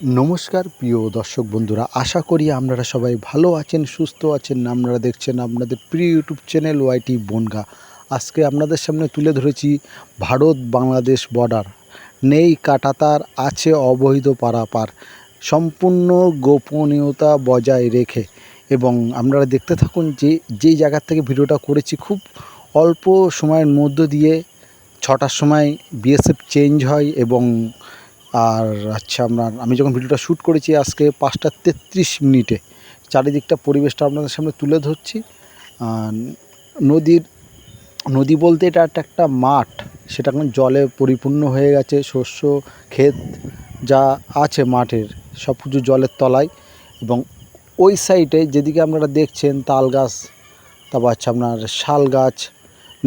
নমস্কার, প্রিয় দর্শক বন্ধুরা। আশা করি আপনারা সবাই ভালো আছেন, সুস্থ আছেন। আপনারা দেখছেন আপনাদের প্রিয় ইউটিউব চ্যানেল ওয়াইটি বনগা। আজকে আপনাদের সামনে তুলে ধরেছি ভারত বাংলাদেশ বর্ডার নেই কাটাতার আছে অবৈধ পারাপার। সম্পূর্ণ গোপনীয়তা বজায় রেখে। এবং আপনারা দেখতে থাকুন যে, যেই জায়গার থেকে ভিডিওটা করেছি খুব অল্প সময়ের মধ্য দিয়ে, ছটার সময় বিএসএফ চেঞ্জ হয় এবং আর আচ্ছা আপনার আমি যখন ভিডিওটা শ্যুট করেছি আজকে পাঁচটা তেত্রিশ মিনিটে, চারিদিকটা পরিবেশটা আপনাদের সামনে তুলে ধরছি। নদীর, নদী বলতে এটা একটা একটা মাঠ, সেটা এখন জলে পরিপূর্ণ হয়ে গেছে, শস্য, ক্ষেত যা আছে মাঠের, সব কিছু জলের তলায়। এবং ওই সাইডে যেদিকে আপনারা দেখছেন তাল গাছ, তারপর হচ্ছে আপনার শাল গাছ,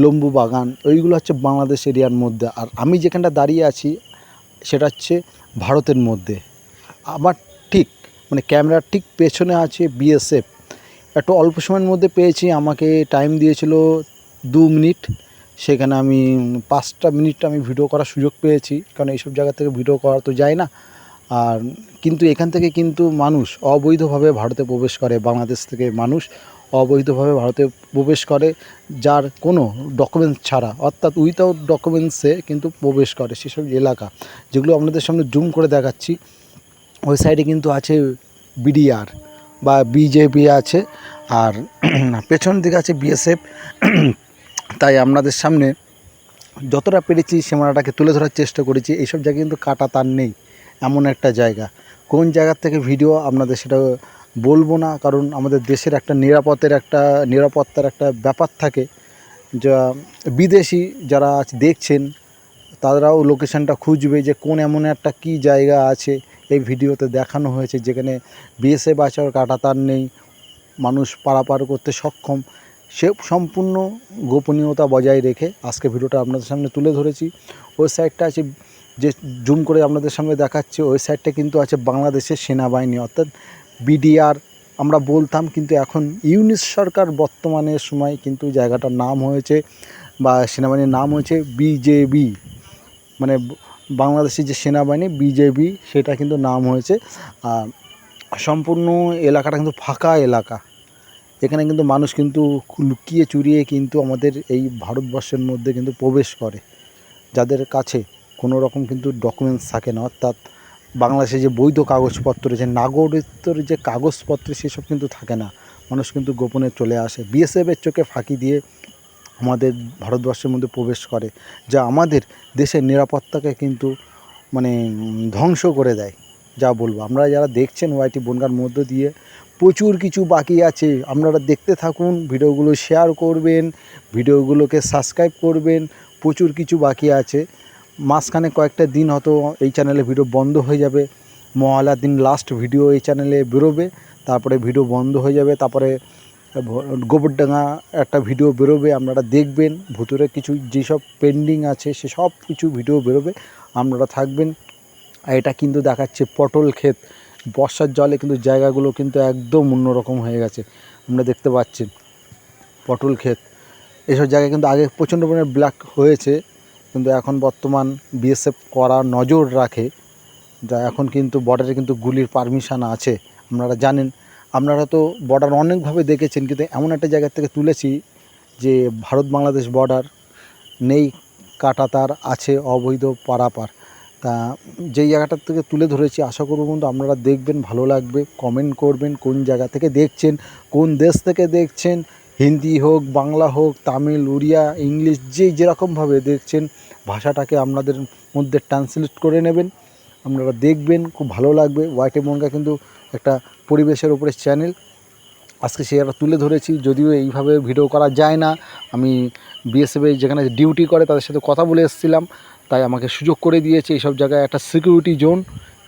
লম্বু বাগান, ওইগুলো হচ্ছে বাংলাদেশ এরিয়ার মধ্যে। আর আমি যেখানটা দাঁড়িয়ে আছি সেটা হচ্ছে ভারতের মধ্যে। আমার ঠিক মানে ক্যামেরার ঠিক পেছনে আছে বিএসএফ একটু অল্প সময়ের মধ্যে পেয়েছি, আমাকে টাইম দিয়েছিল দু মিনিট। সেখানে আমি পাঁচটা মিনিট আমি ভিডিও করার সুযোগ পেয়েছি, কারণ এইসব জায়গা থেকে ভিডিও করা তো যায় না। আর কিন্তু এখান থেকে কিন্তু মানুষ অবৈধভাবে ভারতে প্রবেশ করে, বাংলাদেশ থেকে মানুষ অবৈধভাবে ভারতে প্রবেশ করে, যার কোনো ডকুমেন্টস ছাড়া, অর্থাৎ উইথাউট ডকুমেন্টসে কিন্তু প্রবেশ করে সেসব এলাকা। যেগুলো আপনাদের সামনে জুম করে দেখাচ্ছি, ওই সাইডে কিন্তু আছে বিডিআর বা বিজেপি আছে, আর পেছন দিকে আছে বিএসএফ তাই আপনাদের সামনে যতটা পেরেছি সীমানাটাকে তুলে ধরার চেষ্টা করেছি, এইসব জায়গায় কিন্তু কাটা তার নেই, এমন একটা জায়গা। কোন জায়গার থেকে ভিডিও আপনাদের সেটা বলব না, কারণ আমাদের দেশের একটা নিরাপত্তের একটা, নিরাপত্তার একটা ব্যাপার থাকে। যা বিদেশি যারা আজ দেখছেন, তারাও লোকেশনটা খুঁজবে যে কোন এমন একটা কি জায়গা আছে। এই ভিডিওতে দেখানো হয়েছে যেখানে বিএসএফ আছে আর কাটাতার নেই, মানুষ পারাপার করতে সক্ষম। সে সম্পূর্ণ গোপনীয়তা বজায় রেখে আজকে ভিডিওটা আপনাদের সামনে তুলে ধরেছি। ওই সাইডটা আছে, যে জুম করে আপনাদের সামনে দেখাচ্ছে, ওই সাইডটা কিন্তু আছে বাংলাদেশের সেনাবাহিনী, অর্থাৎ বিডিআর, আমরা বলতাম কিন্তু এখন ইউনিস সরকার বর্তমানে সময় কিন্তু জায়গাটার নাম হয়েছে বা সেনাবাহিনীর নাম হয়েছে বিজেবি। মানে বাংলাদেশের যে সেনাবাহিনী বিজেপি সেটা কিন্তু নাম হয়েছে। আর সম্পূর্ণ এলাকাটা কিন্তু ফাঁকা এলাকা। এখানে কিন্তু মানুষ কিন্তু লুকিয়ে চুরিয়ে কিন্তু আমাদের এই ভারতবর্ষের মধ্যে কিন্তু প্রবেশ করে। যাদের কাছে কোনো রকম কিন্তু ডকুমেন্টস থাকে না, অর্থাৎ বাংলাদেশে যে বৈধ কাগজপত্র, যে নাগরিকত্বর যে কাগজপত্র, সেসব কিন্তু থাকে না। মানুষ কিন্তু গোপনে চলে আসে। বিএসএফের চোখে ফাঁকি দিয়ে আমাদের ভারতবর্ষের মধ্যে প্রবেশ করে, যা আমাদের দেশের নিরাপত্তাকে কিন্তু মানে ধ্বংস করে দেয়, যা বলব। আপনারা যারা দেখছেন ওয়াইটি বনগার মধ্য দিয়ে, প্রচুর কিছু বাকি আছে। আপনারা দেখতে থাকুন, ভিডিওগুলো শেয়ার করবেন, ভিডিওগুলোকে সাবস্ক্রাইব করবেন, প্রচুর কিছু বাকি আছে। মাঝখানে কয়েকটা দিন হয়তো এই চ্যানেলে ভিডিও বন্ধ হয়ে যাবে। মহালার দিন লাস্ট ভিডিও এই চ্যানেলে বেরোবে, তারপরে ভিডিও বন্ধ হয়ে যাবে, তারপরে গোবরডাঙ্গা একটা ভিডিও বেরোবে, আপনারা দেখবেন, ভুতুরে কিছু যেসব পেন্ডিং আছে, সে সব কিছু ভিডিও বেরোবে, আপনারা থাকবেন। এটা কিন্তু দেখাচ্ছে পটল ক্ষেত। বর্ষার জলে কিন্তু জায়গাগুলো কিন্তু একদম অন্যরকম হয়ে গেছে। আমরা দেখতে পাচ্ছেন পটল ক্ষেত। এসব জায়গায় কিন্তু আগে প্রচণ্ড পরিমাণে ব্ল্যাক হয়েছে। কিন্তু এখন বর্তমান বিএসএফ করা নজর রাখে, যা এখন কিন্তু বর্ডারে কিন্তু গুলির পারমিশন আছে। আপনারা জানেন, আপনারা তো বর্ডার অনেকভাবে দেখেছেন, কিন্তু এমন একটা জায়গা থেকে তুলেছি যে ভারত বাংলাদেশ বর্ডার নেই কাটা তার আছে, অবৈধ, পারাপার। তা যেই জায়গাটার থেকে তুলে ধরেছি, আশা করব কিন্তু আপনারা দেখবেন, ভালো লাগবে কমেন্ট করবেন, কোন জায়গা থেকে দেখছেন, কোন দেশ থেকে দেখছেন হিন্দি হোক, বাংলা হোক, তামিল, উড়িয়া, ইংলিশ যে যেরকমভাবে দেখছেন, ভাষাটাকে আপনাদের মধ্যে ট্রান্সলেট করে নেবেন। আপনারা দেখবেন, খুব ভালো লাগবে। ওয়াইটে মনগা কিন্তু একটা পরিবেশের উপরে চ্যানেল আজকে সেটা তুলে ধরেছি, যদিও এইভাবে ভিডিও করা যায় না। আমি বিএসএফে যেখানে ডিউটি করে, তাদের সাথে কথা বলে এসেছিলাম। তাই আমাকে সুযোগ করে দিয়েছে, এইসব জায়গায় একটা সিকিউরিটি জোন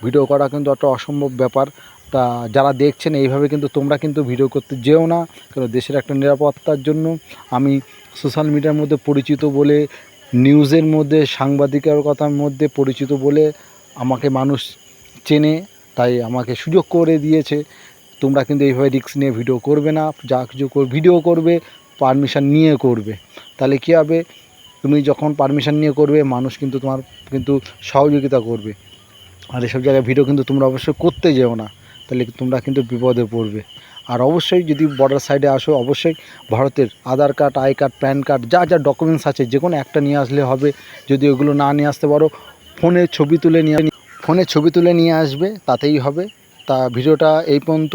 ভিডিও করা কিন্তু একটা অসম্ভব ব্যাপার। তা যারা দেখছেন, এইভাবে কিন্তু তোমরা কিন্তু ভিডিও করতে যেও না। কারণ দেশের একটা নিরাপত্তার জন্য আমি সোশ্যাল মিডিয়ার মধ্যে পরিচিত বলে নিউজের মধ্যে সাংবাদিকতার মধ্যে পরিচিত বলে আমাকে মানুষ চেনে, তাই আমাকে সুযোগ করে দিয়েছে। তোমরা কিন্তু এইভাবে রিস্ক নিয়ে ভিডিও করবে না, যা কিছু ভিডিও করবে পারমিশন নিয়ে করবে। তাহলে কী হবে? তুমি যখন পারমিশন নিয়ে করবে, মানুষ কিন্তু তোমার কিন্তু সহযোগিতা করবে। আর এসব জায়গায় ভিডিও কিন্তু তোমরা অবশ্যই করতে যেও না। তাহলে তোমরা কিন্তু বিপদে পড়বে। আর অবশ্যই যদি বর্ডার সাইডে আসো, অবশ্যই ভারতের Aadhaar card I card PAN card যা যা ডকুমেন্টস আছে, যে কোনো একটা নিয়ে আসলে হবে। যদি ওগুলো না নিয়ে আসতে পারো, ফোনে ছবি তুলে নিয়ে ফোনে ছবি তুলে নিয়ে আসবে, তাতেই হবে। তা ভিডিওটা এই পর্যন্ত।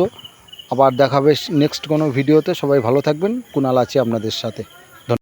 আবার দেখাবে নেক্সট কোনো ভিডিওতে সবাই ভালো থাকবেন। কুণাল আছে আপনাদের সাথে।